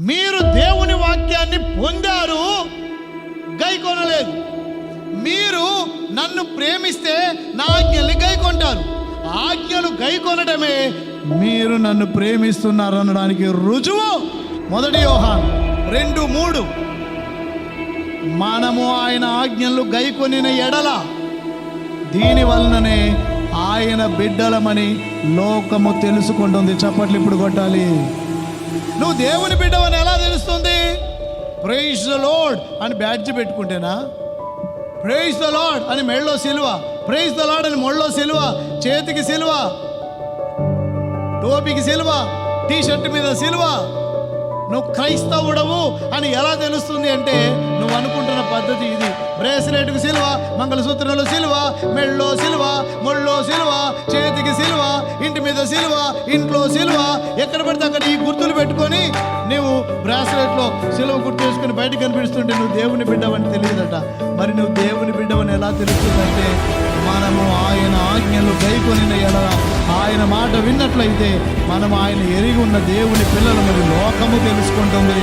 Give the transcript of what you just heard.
మీరు దేవుని వాక్యాన్ని పొందారు గై కొనలేదు. మీరు నన్ను ప్రేమిస్తే నా ఆజ్ఞల్ని గై కొంటారు. ఆజ్ఞలు గై కొనడమే మీరు నన్ను ప్రేమిస్తున్నారు అనడానికి రుజువు. మొదటి యోహాన్ రెండు మూడు. మనము ఆయన ఆజ్ఞలు గైకొనిన ఎడల దీని వలననే ఆయన బిడ్డలమని లోకము తెలుసుకుంటుంది. చప్పట్లు ఇప్పుడు కొట్టాలి. నువ్వు దేవుని బిడ్డవని ఎలా తెలుస్తుంది? ప్రైజ్ ద లోడ్ అని బ్యాడ్జ్ పెట్టుకుంటేనా? ప్రైజ్ ద లాడ్ అని మెళ్ళో సిలువ. ప్రైజ్ ద లాడ్ అని మొళ్ళో సిలువ. చేతికి సిలువ. టోపీకి సిలువ. టీ షర్ట్ మీద సిలువ. నువ్వు క్రైస్తవుడవు అని ఎలా తెలుస్తుంది అంటే నువ్వు అనుకుంటున్న పద్ధతి ఇది. బ్రేస్లెట్కు సిలువ మంగళసూత్రంలో సిలువ మెళ్ళో సిలువ మొళ్ళో సిలువ ఇంటికి సిలువ ఇంటి మీద సిలువ ఇంట్లో సిలువ. ఎక్కడ పడితే అక్కడ ఈ గుర్తులు పెట్టుకొని నువ్వు బ్రాస్లెట్లో సిలువ గుర్తు వేసుకొని బయట కనిపిస్తుంటే నువ్వు దేవుని బిడ్డవని తెలియదట. మరి నువ్వు దేవుని బిడ్డవని ఎలా తెలుస్తుందంటే మనము ఆయన ఆజ్ఞలు గైకొని ఎలా ఆయన మాట విన్నట్లయితే మనం ఆయన ఎరిగి ఉన్న దేవుని పిల్లలు మరి లోకము తెలుసుకుంటుంది.